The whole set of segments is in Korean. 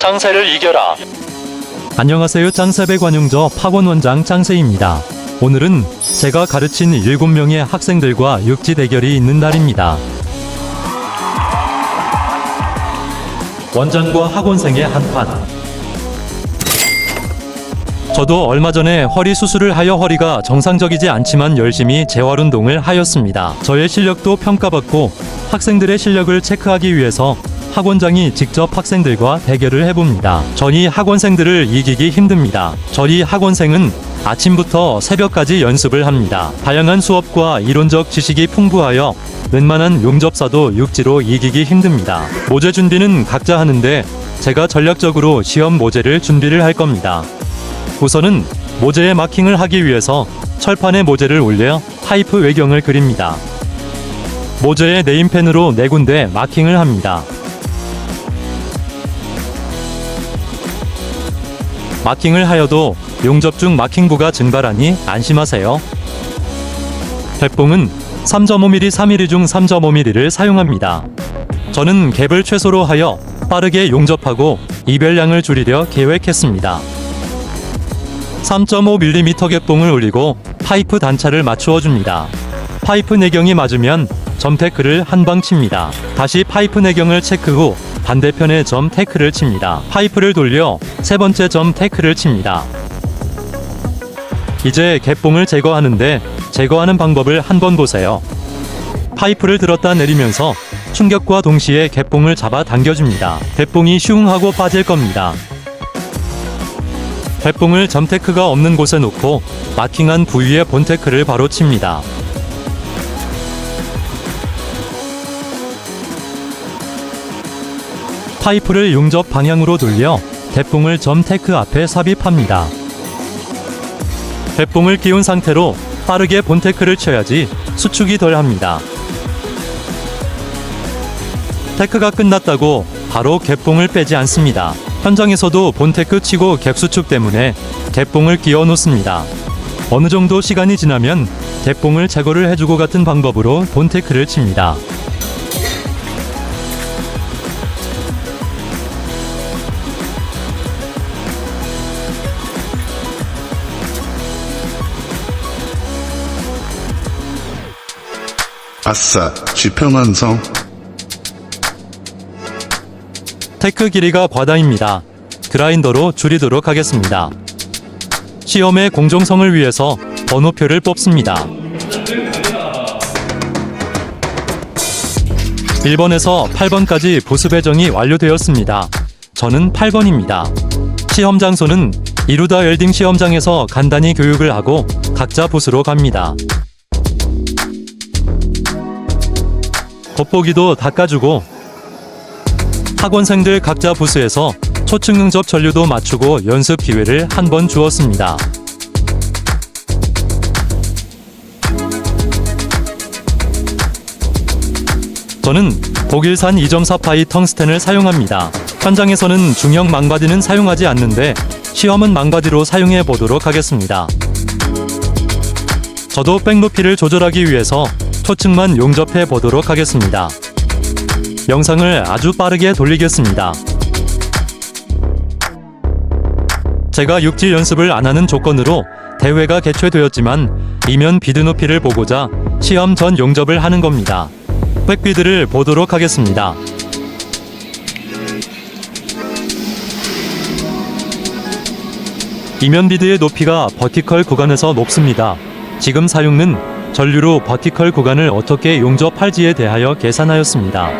장세를 이겨라. 안녕하세요. 짱세배 관용저 파곤 원장 짱세입니다. 오늘은 제가 가르친 7명의 학생들과 육지 대결이 있는 날입니다. 원장과 학원생의 한판. 저도 얼마 전에 허리 수술을 하여 허리가 정상적이지 않지만 열심히 재활 운동을 하였습니다. 저의 실력도 평가받고 학생들의 실력을 체크하기 위해서 학원장이 직접 학생들과 대결을 해봅니다. 저희 학원생들을 이기기 힘듭니다. 저희 학원생은 아침부터 새벽까지 연습을 합니다. 다양한 수업과 이론적 지식이 풍부하여 웬만한 용접사도 육지로 이기기 힘듭니다. 모제 준비는 각자 하는데 제가 전략적으로 시험 모제를 준비를 할 겁니다. 우선은 모제에 마킹을 하기 위해서 철판에 모제를 올려 파이프 외경을 그립니다. 모제의 네임펜으로 네 군데 마킹을 합니다. 마킹을 하여도 용접 중 마킹부가 증발하니 안심하세요. 백봉은 3.5mm, 3mm 중 3.5mm를 사용합니다. 저는 갭을 최소로 하여 빠르게 용접하고 이별량을 줄이려 계획했습니다. 3.5mm 갯봉을 올리고 파이프 단차를 맞추어 줍니다. 파이프 내경이 맞으면 점 태클을 한방 칩니다. 다시 파이프 내경을 체크 후 반대편에 점 태클을 칩니다. 파이프를 돌려 세 번째 점 태클을 칩니다. 이제 갯봉을 제거하는데 제거하는 방법을 한번 보세요. 파이프를 들었다 내리면서 충격과 동시에 갯봉을 잡아 당겨줍니다. 갯봉이 슝 하고 빠질 겁니다. 갯봉을 점테크가 없는 곳에 놓고 마킹한 부위에 본테크를 바로 칩니다. 파이프를 용접 방향으로 돌려 대뽕을 점 테크 앞에 삽입합니다. 대뽕을 끼운 상태로 빠르게 본테크를 쳐야지 수축이 덜 합니다. 테크가 끝났다고 바로 갯봉을 빼지 않습니다. 현장에서도 본테크 치고 갭 수축 때문에 갯봉을 끼워 놓습니다. 어느 정도 시간이 지나면 갯봉을 제거를 해주고 같은 방법으로 본테크를 칩니다. 아싸, 지평 완성. 테크 길이가 과다입니다. 그라인더로 줄이도록 하겠습니다. 시험의 공정성을 위해서 번호표를 뽑습니다. 1번에서 8번까지 부수 배정이 완료되었습니다. 저는 8번입니다. 시험 장소는 이루다 웰딩 시험장에서 간단히 교육을 하고 각자 부수로 갑니다. 겉보기도 닦아주고 학원생들 각자 부스에서 초층 능접 전류도 맞추고 연습 기회를 한 번 주었습니다. 저는 독일산 2.4파이 텅스텐을 사용합니다. 현장에서는 중형 망바디는 사용하지 않는데 시험은 망바디로 사용해 보도록 하겠습니다. 저도 백높이를 조절하기 위해서 초층만 용접해 보도록 하겠습니다. 영상을 아주 빠르게 돌리겠습니다. 제가 육지 연습을 안 하는 조건으로 대회가 개최되었지만 이면 비드 높이를 보고자 시험 전 용접을 하는 겁니다. 백비드를 보도록 하겠습니다. 이면 비드의 높이가 버티컬 구간에서 높습니다. 지금 사용은 전류로 버티컬 구간을 어떻게 용접할지에 대하여 계산하였습니다.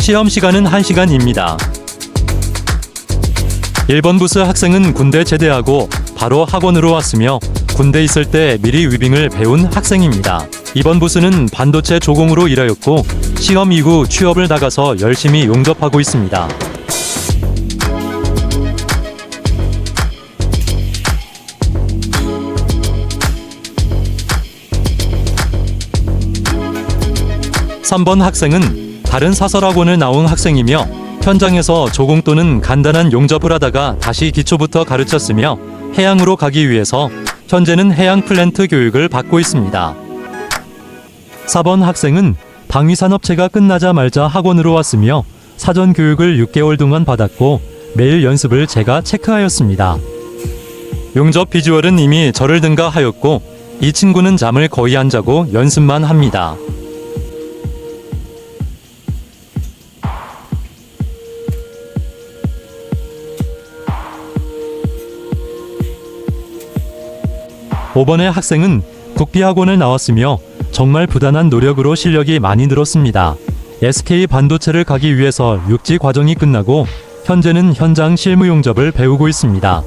시험 시간은 1시간입니다. 1번 부스 학생은 군대 제대하고 바로 학원으로 왔으며 군대 있을 때 미리 위빙을 배운 학생입니다. 2번 부스는 반도체 조공으로 일하였고 시험 이후 취업을 나가서 열심히 용접하고 있습니다. 삼 번 학생은 다른 사설학원을 나온 학생이며 현장에서 조공 또는 간단한 용접을 하다가 다시 기초부터 가르쳤으며 해양으로 가기 위해서 현재는 해양 플랜트 교육을 받고 있습니다. 4번 학생은 방위산업체가 끝나자마자 학원으로 왔으며 사전 교육을 6개월 동안 받았고 매일 연습을 제가 체크하였습니다. 용접 비주얼은 이미 저를 등가하였고 이 친구는 잠을 거의 안 자고 연습만 합니다. 오번의 학생은 국비학원을 나왔으며 정말 부단한 노력으로 실력이 많이 늘었습니다. SK 반도체를 가기 위해서 육지 과정이 끝나고 현재는 현장 실무 용접을 배우고 있습니다.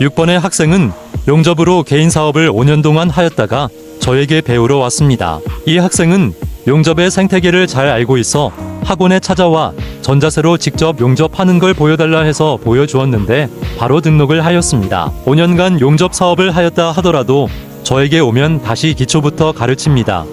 6번의 학생은 용접으로 개인 사업을 5년 동안 하였다가 저에게 배우러 왔습니다. 이 학생은 용접의 생태계를 잘 알고 있어 학원에 찾아와 전자세로 직접 용접하는 걸 보여달라 해서 보여주었는데 바로 등록을 하였습니다. 5년간 용접 사업을 하였다 하더라도 저에게 오면 다시 기초부터 가르칩니다.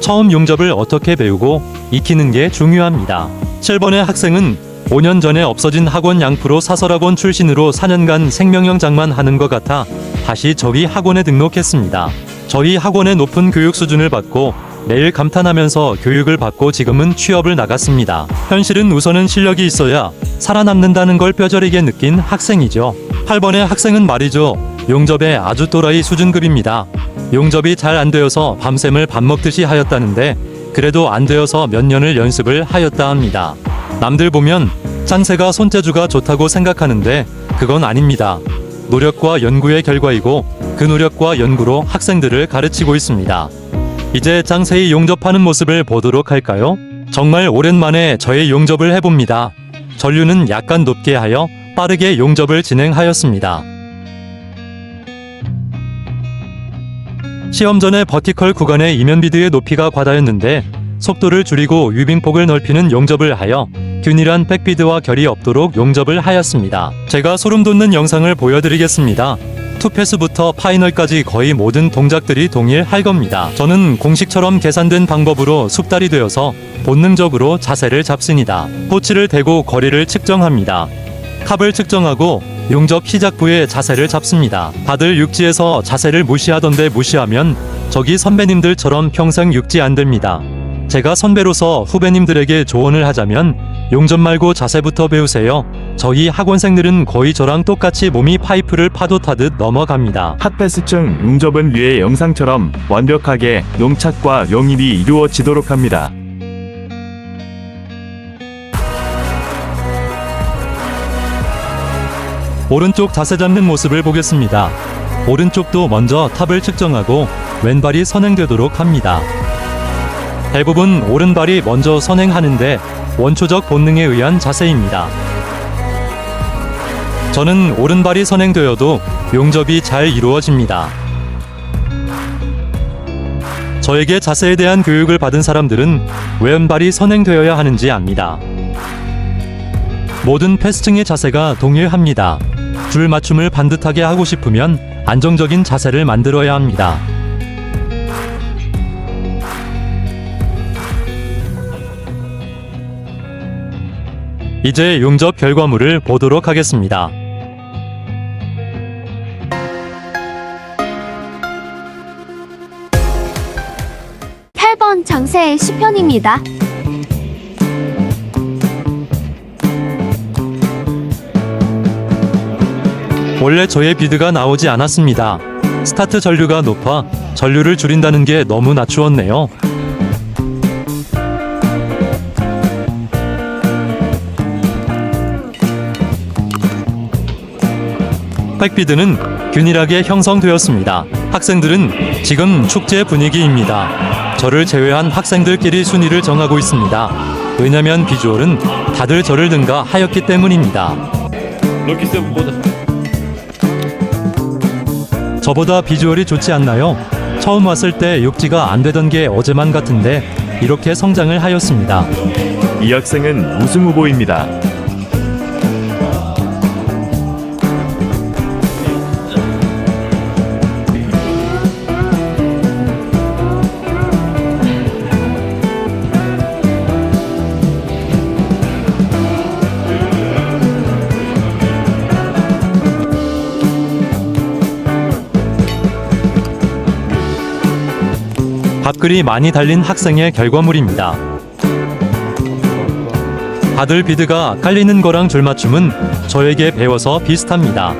처음 용접을 어떻게 배우고 익히는 게 중요합니다. 7번의 학생은 5년 전에 없어진 학원 양프로 사설학원 출신으로 4년간 생명형 장만 하는 것 같아 다시 저희 학원에 등록했습니다. 저희 학원의 높은 교육 수준을 받고 매일 감탄하면서 교육을 받고 지금은 취업을 나갔습니다. 현실은 우선은 실력이 있어야 살아남는다는 걸 뼈저리게 느낀 학생이죠. 8번의 학생은 말이죠. 용접의 아주 또라이 수준급입니다. 용접이 잘 안 되어서 밤샘을 밥 먹듯이 하였다는데 그래도 안 되어서 몇 년을 연습을 하였다 합니다. 남들 보면 짱새가 손재주가 좋다고 생각하는데 그건 아닙니다. 노력과 연구의 결과이고 그 노력과 연구로 학생들을 가르치고 있습니다. 이제 짱새이 용접하는 모습을 보도록 할까요? 정말 오랜만에 저의 용접을 해봅니다. 전류는 약간 높게 하여 빠르게 용접을 진행하였습니다. 시험 전에 버티컬 구간의 이면 비드의 높이가 과다였는데 속도를 줄이고 유빙폭을 넓히는 용접을 하여 균일한 백비드와 결이 없도록 용접을 하였습니다. 제가 소름 돋는 영상을 보여드리겠습니다. 투패스부터 파이널까지 거의 모든 동작들이 동일할 겁니다. 저는 공식처럼 계산된 방법으로 숙달이 되어서 본능적으로 자세를 잡습니다. 포치를 대고 거리를 측정합니다. 탑을 측정하고 용접 시작부에 자세를 잡습니다. 다들 육지에서 자세를 무시하던데 무시하면 저기 선배님들처럼 평생 육지 안 됩니다. 제가 선배로서 후배님들에게 조언을 하자면 용접 말고 자세부터 배우세요. 저희 학원생들은 거의 저랑 똑같이 몸이 파이프를 파도 타듯 넘어갑니다. 핫패스층 용접은 위의 영상처럼 완벽하게 용착과 용입이 이루어지도록 합니다. 오른쪽 자세 잡는 모습을 보겠습니다. 오른쪽도 먼저 탑을 측정하고 왼발이 선행되도록 합니다. 대부분 오른발이 먼저 선행하는데 원초적 본능에 의한 자세입니다. 저는 오른발이 선행되어도 용접이 잘 이루어집니다. 저에게 자세에 대한 교육을 받은 사람들은 왼발이 선행되어야 하는지 압니다. 모든 패스층의 자세가 동일합니다. 줄 맞춤을 반듯하게 하고 싶으면 안정적인 자세를 만들어야 합니다. 이제 용접 결과물을 보도록 하겠습니다. 팔번 장세의 시편입니다. 원래 저의 비드가 나오지 않았습니다. 스타트 전류가 높아 전류를 줄인다는 게 너무 낮추었네요. 백비드는 균일하게 형성되었습니다. 학생들은 지금 축제 분위기입니다. 저를 제외한 학생들끼리 순위를 정하고 있습니다. 왜냐면 비주얼은 다들 저를 등가 하였기 때문입니다. 저보다 비주얼이 좋지 않나요? 처음 왔을 때 육지가 안 되던 게 어제만 같은데 이렇게 성장을 하였습니다. 이 학생은 우승 후보입니다. 밥글이 많이 달린 학생의 결과물입니다. 다들 비드가 깔리는 거랑 줄맞춤은 저에게 배워서 비슷합니다.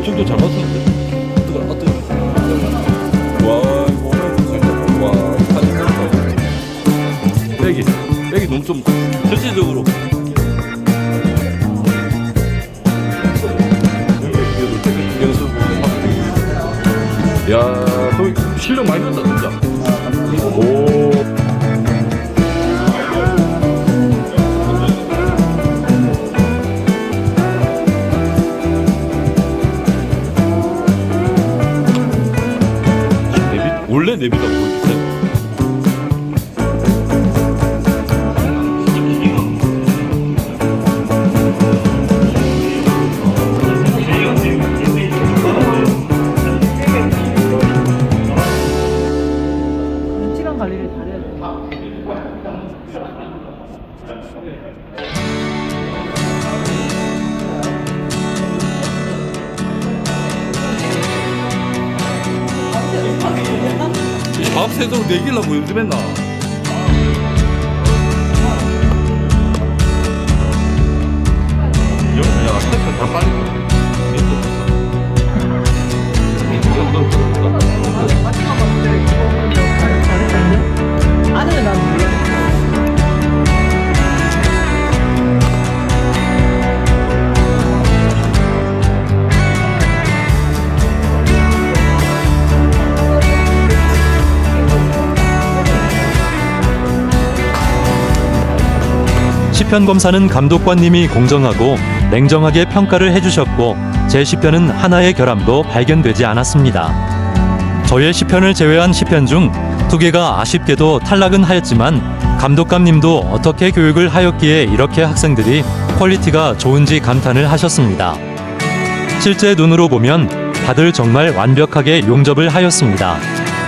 외충도 잘 맞췄는데. 아, 뜨거. 와, 이거 와, 사진 떴다. 백이, 백이 너무 좀 전체적으로. 야, 너 실력 많이 는다 내비 세도록 내기려고 연습했나? 야, 스텝 다 빨리. 1편 검사는 감독관님이 공정하고 냉정하게 평가를 해주셨고 제 10편은 하나의 결함도 발견되지 않았습니다. 저의 10편을 제외한 10편 중 두개가 아쉽게도 탈락은 하였지만 감독관님도 어떻게 교육을 하였기에 이렇게 학생들이 퀄리티가 좋은지 감탄을 하셨습니다. 실제 눈으로 보면 다들 정말 완벽하게 용접을 하였습니다.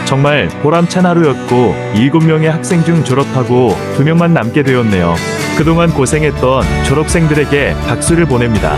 정말 보람찬 하루였고 7명의 학생 중 졸업하고 2명만 남게 되었네요. 그동안 고생했던 졸업생들에게 박수를 보냅니다.